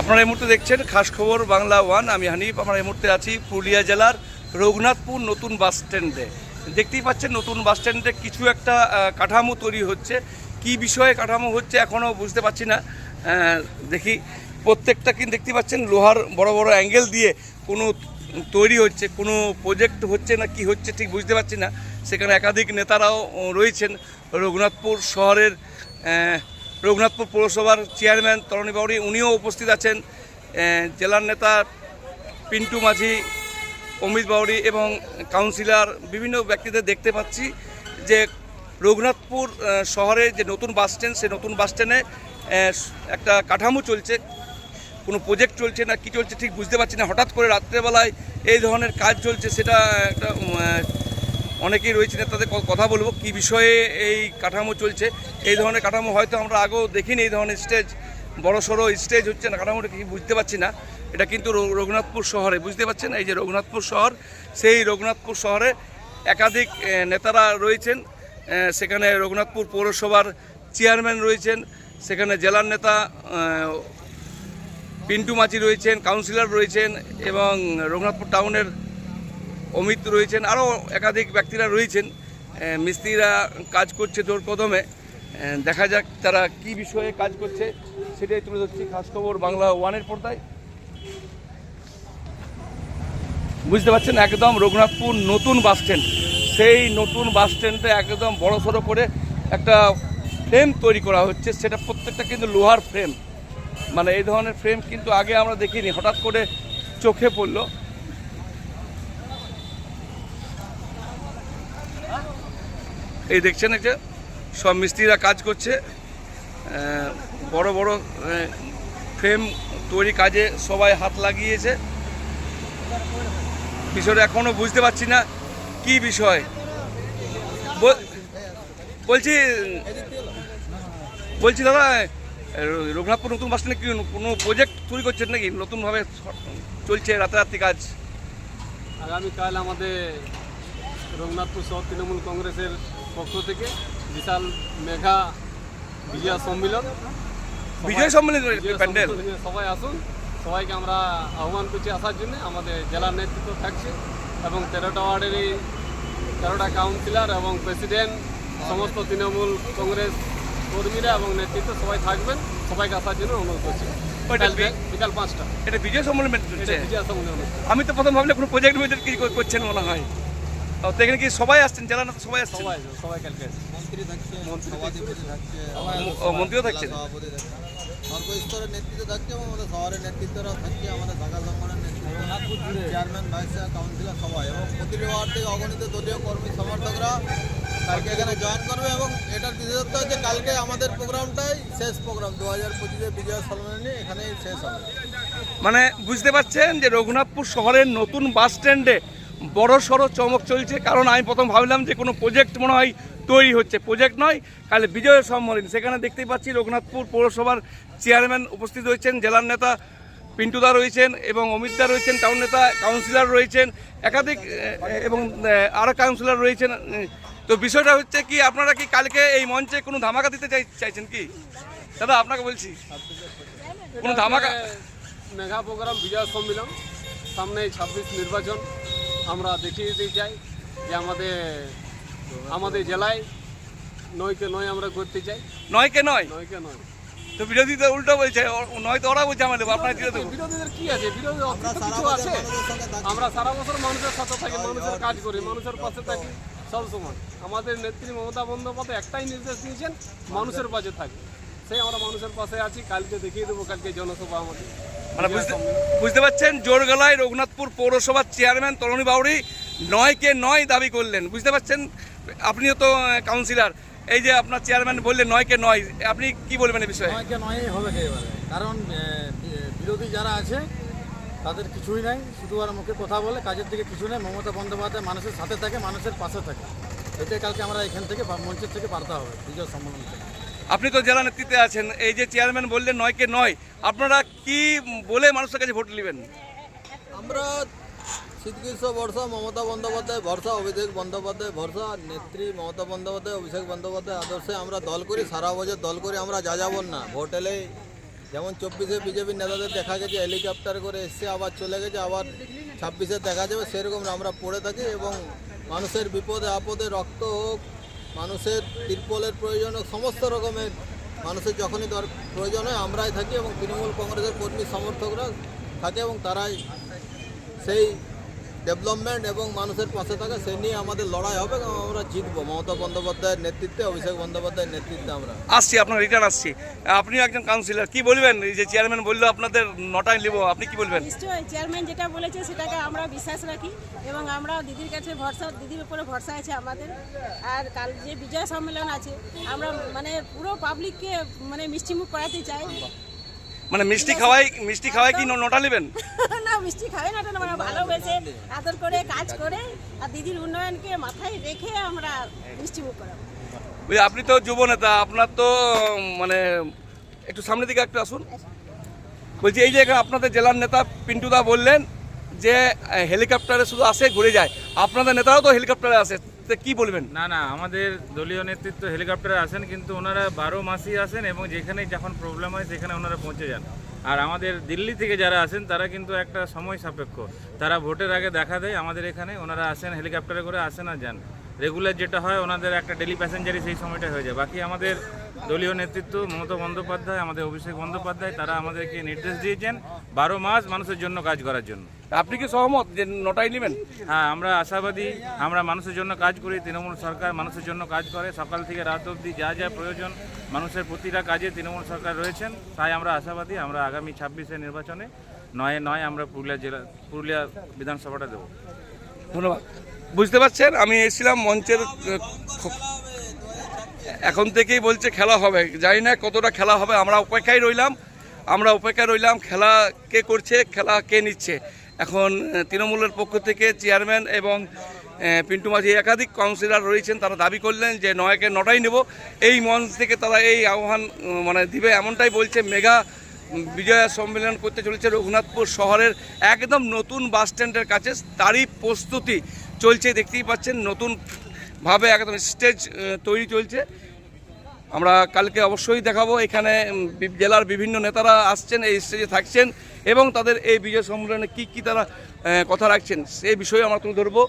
আপনারা এই মুহূর্তে দেখছেন খাস খবর বাংলা ওয়ান। আমি হানিফ, আমরা এই মুহূর্তে আছি পুরুলিয়া জেলার রঘুনাথপুর নতুন বাস স্ট্যান্ডে। দেখতেই পাচ্ছেন নতুন বাস স্ট্যান্ডে কিছু একটা কাঠামো তৈরি হচ্ছে। কি বিষয়ে কাঠামো হচ্ছে এখনও বুঝতে পারছি না। দেখি প্রত্যেকটা কিন্তু দেখতে পাচ্ছেন লোহার বড় বড় অ্যাঙ্গেল দিয়ে কোনো তৈরি হচ্ছে, কোনো প্রজেক্ট হচ্ছে না কি হচ্ছে ঠিক বুঝতে পারছি না। সেখানে একাধিক নেতারাও রয়েছেন রঘুনাথপুর শহরের রঘুনাথপুর পৌরসভার চেয়ারম্যান তরণী বাউরি উনিও উপস্থিত আছেন জেলার নেতা পিন্টু মাঝি, অমিত বাউরি এবং কাউন্সিলর বিভিন্ন ব্যক্তিদের দেখতে পাচ্ছি যে রঘুনাথপুর শহরে যে নতুন বাস স্ট্যান্ড সেই নতুন বাস স্ট্যান্ডে একটা কাঠামো চলছে। কোনো প্রজেক্ট চলছে না, কি চলছে ঠিক বুঝতে পারছি না। হঠাৎ করে রাত্রেবেলায় এই ধরনের কাজ চলছে, সেটা একটা অনেকেই রয়েছে তাদের কথা বলব, কি বিষয়ে এই কাঠামো চলছে, এই ধরনের কাঠামো হয়তো আমরা আগেও দেখিনি, এই ধরনের স্টেজ, বড় সড়ো স্টেজ হচ্ছে না, কাঠামোটা কি বুঝতে পারছি না, এটা কিন্তু রঘুনাথপুর শহরে, বুঝতে পারছেন? এই যে রঘুনাথপুর শহর, সেই রঘুনাথপুর শহরে একাধিক নেতারা রয়েছেন সেখানে রঘুনাথপুর পৌরসভার চেয়ারম্যান রয়েছেন, সেখানে জেলার নেতা পিন্টু মাঝি রয়েছেন, কাউন্সিলর রয়েছেন এবং রঘুনাথপুর টাউনের অমিত রয়েছেন, আরও একাধিক ব্যক্তিরা রয়েছেন। মিস্ত্রিরা কাজ করছে জোর কদমে। দেখা যাক তারা কি বিষয়ে কাজ করছে, সেটাই তুলে ধরছি খাস খবর বাংলা ওয়ানের পর্দায়। বুঝতে পারছেন, একদম রঘুনাথপুর নতুন বাস স্ট্যান্ড। সেই নতুন বাস স্ট্যান্ডে একদম বড় সড়ো করে একটা ফ্রেম তৈরি করা হচ্ছে, সেটা প্রত্যেকটা কিন্তু লোহার ফ্রেম। মানে এই ধরনের ফ্রেম কিন্তু আগে আমরা দেখিনি, হঠাৎ করে চোখে পড়ল। এই দেখছেন যে সব মিস্ত্রিরা কাজ করছে। বড় বড় ফ্রেম তৈরি কাজে সবাই হাত লাগিয়েছে। বিষয়টা এখনও বুঝতে পারছি না, কি বিষয়? বল- বলছি বলছি দাদা রঘুনাথপুর নতুন বাস স্ট্যান্ডে কি কোনো প্রজেক্ট তৈরি করছেন নাকি? নতুনভাবে চলছে রাতারাতি কাজ। আগামীকাল আমাদের রঘুনাথপুর শহর তৃণমূল কংগ্রেসের পক্ষ থেকে বিশাল মেঘা বিজয়া সম্মেলন। বিজয় সম্মেলন প্যান্ডেল। সবাই আসুন। সবাইকে আমরা আহ্বান করছি আসার জন্য। আমাদের জেলার নেতৃত্ব থাকছে এবং তেরোটা ওয়ার্ডের এই তেরোটা কাউন্সিলর এবং প্রেসিডেন্ট সমস্ত তৃণমূল কংগ্রেস কর্মীরা এবং নেতৃত্ব সবাই থাকবেন। সবাইকে আসার জন্য অনুরোধ করছি। বিকাল পাঁচটা। এটা বিজয় সম্মেলন আমি তো প্রথম ভাবলে কোনো প্রজেক্ট প্রজেক্ট কি কর- করছেন মনে হয়? তো এখানে কি সবাই আসছেন? জেলা না সবাই আসছেন? সবাই সবাই কালকে। মন্ত্রী থাকছে সভাধিপতি থাকছে। মন্ত্রীও সভাপতি থাকছে। সর্বস্তরের নেতৃত্ব থাকছে এবং আমাদের শহরের থাকছে আমাদের শাখা সংগঠনের নেতৃত্ব। চেয়ারম্যান ভাইস চেয়ার কাউন্সিলর সবাই। এবং প্রতিটি ওয়ার্ড থেকে অগণিত দলীয় কর্মী সমর্থকরা কালকে এখানে জয়েন করবে এবং এটার বিশেষত্ব হচ্ছে কালকে আমাদের প্রোগ্রামটাই শেষ প্রোগ্রাম। দু হাজার পঁচিশে বিজয় সম্মেলনী এখানেই শেষ হবে। মানে বুঝতে পারছেন যে রঘুনাথপুর শহরের নতুন বাস স্ট্যান্ডে বড় সড়ো চমক চলছে, কারণ আমি প্রথম ভাবলাম যে কোনো প্রজেক্ট মনে হয় তৈরি হচ্ছে। প্রজেক্ট নয়, কালে বিজয় সম্মেলন সেখানে দেখতেই পাচ্ছি রঘুনাথপুর পৌরসভার চেয়ারম্যান উপস্থিত রয়েছেন, জেলার নেতা পিন্টুদা রয়েছেন এবং অমিতদা রয়েছেন টাউন নেতা কাউন্সিলর রয়েছেন, একাধিক এবং আরও কাউন্সিলর রয়েছেন। তো বিষয়টা হচ্ছে কি, আপনারা কি কালকে এই মঞ্চে কোনো ধামাকা দিতে চাই, চাইছেন কি? দাদা, আপনাকে বলছি। কোনো ধামাকা মেঘা প্রোগ্রাম বিজয় সম্মেলন। সামনে ছাব্বিশ নির্বাচন। আমরা দেখিয়ে দিতে চাই যে আমাদের আমাদের জেলায় নয়কে নয় আমরা করতে চাই। নয়কে নয়? নয়কে নয়। তো বিরোধী তো উল্টো বলছে নয় তো ওরা বলছে আমাদের আপনার দিয়ে দেবো বিরোধীদের কি আছে? বিরোধী কিছু আছে? আমরা সারা বছর মানুষের সাথে থাকি মানুষের কাজ করি মানুষের পাশে থাকি সব সময়। আমাদের নেত্রী মমতা বন্দ্যোপাধ্যায় একটাই নির্দেশ দিয়েছেন মানুষের পাশে থাকি। সেই আমরা মানুষের পাশে আছি কালকে দেখিয়ে দেবো কালকে জনসভা আমাদের। মানে বুঝতে পারছেন? জোর গলায় রঘুনাথপুর পৌরসভার চেয়ারম্যান তরুণী বাউরি নয় কে নয় দাবি করলেন। বুঝতে পারছেন? আপনিও তো কাউন্সিলর এই যে আপনার চেয়ারম্যান বললেন নয় কে নয়, আপনি কি বলবেন এই বিষয়ে? নয়কে নয়ই হবে কারণ বিরোধী যারা আছে, তাদের কিছুই নাই। শুধু আর মুখে কথা বলে, কাজের দিকে কিছু নেই। মমতা বন্দ্যোপাধ্যায় মানুষের সাথে থাকে, মানুষের পাশে থাকে। এটাই কালকে আমরা এখান থেকে মঞ্চের থেকে বার্তা হবে, বিজয় সম্মেলন থেকে। আপনি তো জেলা নেতৃত্বে আছেন, এই যে চেয়ারম্যান বললেন নয় কে নয়, আপনারা কি বলে মানুষের কাছে ভোট নেবেন? আমরা শীতগ্রীষ্ম বর্ষা, মমতা বন্দ্যোপাধ্যায় ভরসা অভিষেক বন্দ্যোপাধ্যায় ভরসা নেত্রী মমতা বন্দ্যোপাধ্যায়, অভিষেক বন্দ্যোপাধ্যায় আদর্শে আমরা দল করি, সারা বছর দল করি, আমরা যা যাবন না। ভোট এলেই যেমন চব্বিশে বিজেপির নেতাদের দেখা গেছে হেলিকপ্টার করে এসছে, আবার চলে গেছে, আবার ছাব্বিশে দেখা যাবে, সেরকম আমরা পড়ে থাকি এবং মানুষের বিপদে আপদে রক্ত হোক মানুষের তিরপলের প্রয়োজন সমস্ত রকমের মানুষের যখনই দর প্রয়োজন হয়, আমরাই থাকি এবং তৃণমূল কংগ্রেসের কর্মী সমর্থকরা থাকে এবং তারাই সেই ডেভেলপমেন্ট এবং মানুষের পাশে থাকে সে নিয়ে আমাদের লড়াই হবে। এবং আমরা জিতবো। মমতা বন্দ্যোপাধ্যায়ের নেতৃত্বে অভিষেক বন্দ্যোপাধ্যায়ের নেতৃত্বে আমরা। আসছি আপনার রিটার্ন আসছি। আপনি একজন কাউন্সিলর কি বলবেন? এই যে চেয়ারম্যান বলল আপনাদের নটায় নেব। আপনি কি বলবেন? নিশ্চয়ই চেয়ারম্যান যেটা বলেছে সেটাকে আমরা বিশ্বাস রাখি এবং আমরা দিদির কাছে ভরসা দিদির উপরে ভরসা আছে আমাদের। আর কাল যে বিজয় সম্মেলন আছে আমরা মানে পুরো পাবলিককে মানে মিষ্টিমুখ করাতে চাই। মানে মিষ্টি খাওয়াই মিষ্টি খাওয়াই কি নোটা নেবেন? না মিষ্টি খাবে না আমরা ভালোবেসে আদর করে কাজ করে আর দিদির উন্নয়নকে মাথায় রেখে আমরা মিষ্টিমুখ করাবো। ওই আপনি তো যুব নেতা আপনার তো মানে একটু সামনের দিকে একটু আসুন। বলছি এই যে আপনাদের জেলার নেতা পিন্টুদা বললেন যে হেলিকপ্টারে শুধু আসে ঘুরে যায়। আপনাদের নেতারাও তো হেলিকপ্টারে আসে। কি বলবেন? না না, আমাদের দলীয় নেতৃত্ব হেলিকপ্টারে আসেন, কিন্তু ওনারা বারো মাসই আসেন এবং যেখানে যখন প্রবলেম হয় সেখানে ওনারা পৌঁছে যান। আর আমাদের দিল্লি থেকে যারা আসেন, তারা কিন্তু একটা সময় সাপেক্ষ। তারা ভোটের আগে দেখা দেয় আমাদের এখানে, ওনারা আসেন হেলিকপ্টারে করে, আসেন আর যান। রেগুলার যেটা হয়, ওনাদের একটা ডেলি প্যাসেঞ্জারই সেই সময়টা হয়ে যায়। বাকি আমাদের দলীয় নেতৃত্ব মমতা বন্দ্যোপাধ্যায়, আমাদের অভিষেক বন্দ্যোপাধ্যায়, তারা আমাদেরকে নির্দেশ দিয়েছেন বারো মাস মানুষের জন্য কাজ করার জন্য। আপনি কি সহমত যে নটাই নেবেন? হ্যাঁ আমরা আশাবাদী আমরা মানুষের জন্য কাজ করি তৃণমূল সরকার মানুষের জন্য কাজ করে সকাল থেকে রাত অবধি যা যা প্রয়োজন মানুষের প্রতিটা কাজে তৃণমূল সরকার রয়েছেন তাই আমরা আশাবাদী আমরা আগামী ছাব্বিশে নির্বাচনে নয়ে নয় আমরা পুরুলিয়া জেলা পুরুলিয়া বিধানসভাটা দেবো। ধন্যবাদ। বুঝতে পারছেন? আমি এসেছিলাম মঞ্চের এখন থেকেই বলছে খেলা হবে। জানি না কতটা খেলা হবে আমরা অপেক্ষায় রইলাম। আমরা অপেক্ষায় রইলাম খেলা কে করছে, খেলা কে নিচ্ছে। এখন তৃণমূলের পক্ষ থেকে চেয়ারম্যান এবং পিন্টু মাঝি একাধিক কাউন্সিলর রয়েছেন, তারা দাবি করলেন যে নয়কে নটাই নেব। এই মঞ্চ থেকে তারা এই আহ্বান মানে দিবে এমনটাই বলছে মেগা বিজয়া সম্মেলন করতে চলেছে রঘুনাথপুর শহরের একদম নতুন বাস স্ট্যান্ডের কাছে। তারই প্রস্তুতি চলছে, দেখতেই পাচ্ছেন, নতুন ভাবে একদম স্টেজ তৈরি চলছে। আমরা কালকে অবশ্যই দেখাবো। এখানে জেলার বিভিন্ন নেতারা আসছেন, এই স্টেজে থাকছেন এবং তাদের এই বিজয় সম্মেলনে কি কি তারা কথা রাখছেন সেই বিষয়ে আমরা তুলে ধরবো।